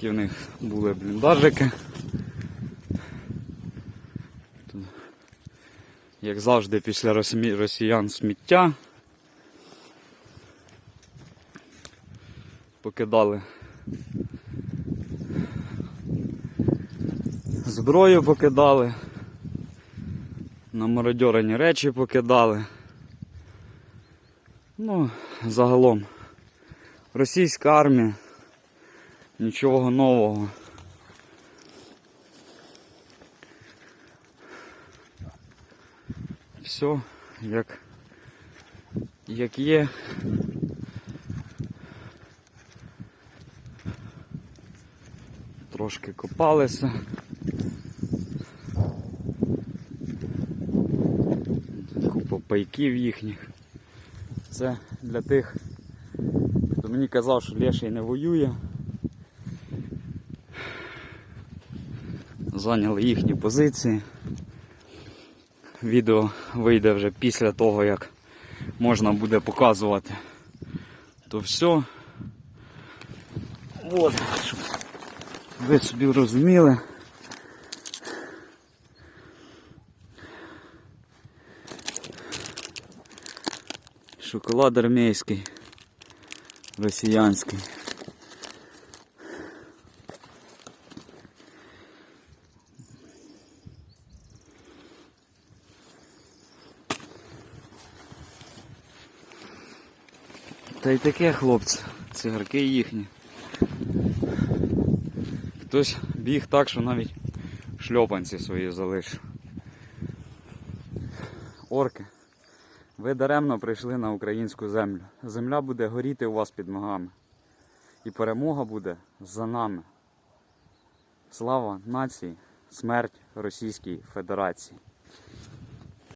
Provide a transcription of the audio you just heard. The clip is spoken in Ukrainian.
Такі в них були бліндажики. Як завжди, після росіян сміття. Покидали зброю покидали, намародьорені речі покидали. Ну, загалом, російська армія, нічого нового. Все як, як є. Трошки копалися. Купа пайків їхніх. Це для тих, хто мені казав, що Леший не воює. Зайняли їхні позиції. Відео вийде вже після того, як можна буде показувати. То все. От, щоб ви собі розуміли. Шоколад армійський, росіянський. Та й таке, хлопці, цигарки їхні. Хтось біг так, що навіть шльопанці свої залишив. Орки. Ви даремно прийшли на українську землю. Земля буде горіти у вас під ногами. І перемога буде за нами. Слава нації, смерть Російській Федерації.